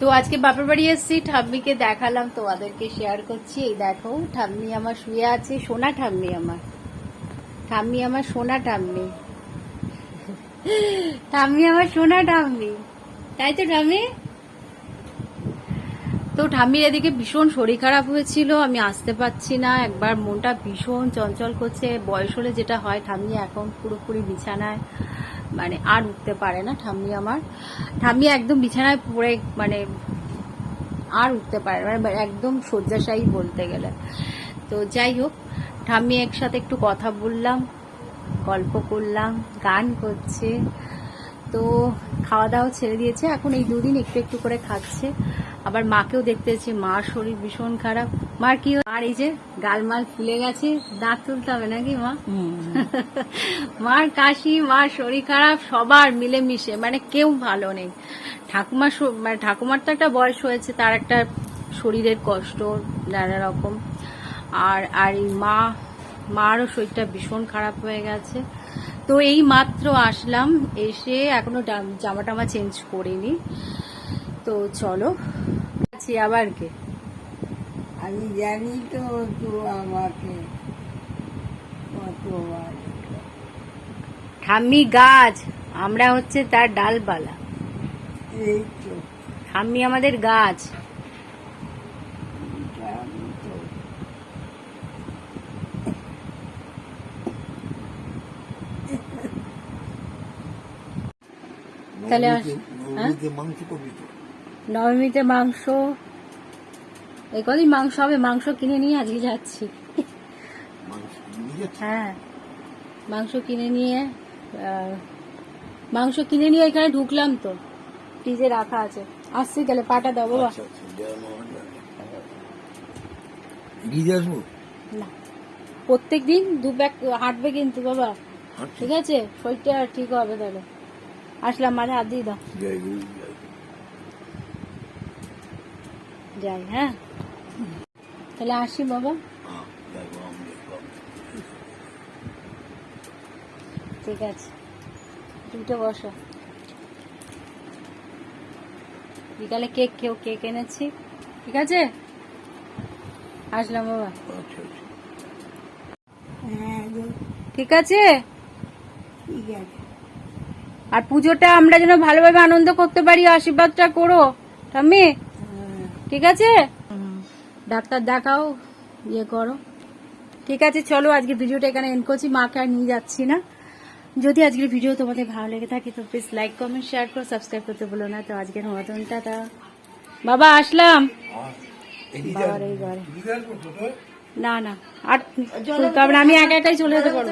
তো আজকে বাপের বাড়ি এসেছি, ঠাম্মিকে দেখালাম, তোমাদেরকে শেয়ার করছি। এই দেখো, ঠাম্মি আমার শুয়ে আছে, সোনা ঠাম্মি আমার। ঠাম্মি আমার সোনা ঠাম্মি। ঠাম্মি আমার সোনা ঠাম্মি। তাই তো, ঠাম্মি? তো ঠাম্মির এদিকে ভীষণ শরীর খারাপ হয়েছিল, আমি আসতে পারছি না, একবার মনটা ভীষণ চঞ্চল করছে, বয়স হলে যেটা হয় ঠাম্মি এখন পুরোপুরি বিছানায় মানে আর উঠতে পারে না ঠাম্মি আমার। ঠাম্মি একদম বিছানায় পড়ে মানে আর উঠতে পারে মানে একদম শয্যাশায়ী বলতে গেলে। তো যাই হোক, ঠাম্মি একসাথে একটু কথা বললাম, গল্প করলাম, গান করছে, তো খাওয়া দাওয়া ছেড়ে দিয়েছে, এখন এই দুদিন একটু একটু করে খাচ্ছে। আবার মাকেও দেখতে এসেছি। মার শরীর ভীষণ খারাপ। মার কি? আর এই যে গালমাল ফুলে গেছে দাঁত তুলতে হবে নাকি মা? মার কাশি মার শরীর খারাপ সবার মিলেমিশে মানে কেউ ভালো নেই। ঠাকুমার মানে ঠাকুমার তো একটা বয়স হয়েছে তার একটা শরীরের কষ্ট নানা রকম। আর আর এই মা মারও শরীরটা ভীষণ খারাপ হয়ে গেছে। তো এই মাত্র আসলাম এসে এখনও জামা টামা চেঞ্জ করিনি। তো চলো আছি আবার কে? আমি জানি তো তো আমাকে কতবার ঠাম্মি গাছ আমরা হচ্ছে তার ডালপালা। এই তো। ঠাম্মি আমাদের গাছ। তাহলে হ্যাঁ? মাংস কবি তো। নবমীতে মাংস। এই কদিন মাংস হবে মাংস কিনে নিয়ে আজকে যাচ্ছি। হ্যাঁ। মাংস কিনে নিয়ে মাংস কিনে নিয়ে এখানে ঢুকলাম তো। ফ্রিজে রাখা আছে। আসছি তাহলে পাটা দাও বাবা। আচ্ছা আচ্ছা না। প্রত্যেক দিন দু ব্যাগ হাঁটবে কিন্তু বাবা। ঠিক আছে? শরীরটা ঠিক হবে তাহলে। আসলাম মাঝে হাত দিয়ে দাও। যাই হ্যাঁ? তাহলে আসি বাবা। ঠিক আছে। দুটো বসো। বিকালে কেক খেও কেক এনেছি। ঠিক আছে? আসলাম বাবা। ঠিক আছে? আর পুজোটা আমরা যেন ভালোভাবে আনন্দ করতে পারি, আশীর্বাদটা করো। ঠাম্মি? ঠিক আছে? ডাক্তার দেখাও ইয়ে করো। ঠিক আছে চলো আজকে ভিডিওটা এখানে এন্ড করছি। মাকে আর নিয়ে যাচ্ছি না। যদি আজকের ভিডিও তোমাদের ভালো লেগে থাকে তো প্লিজ লাইক কমেন্ট শেয়ার করো সাবস্ক্রাইব করতে বলো না। তো আজকের মতন টাটা। বাবা আসলাম। না না। আর আমি একা একাই চলে যেতে পারব।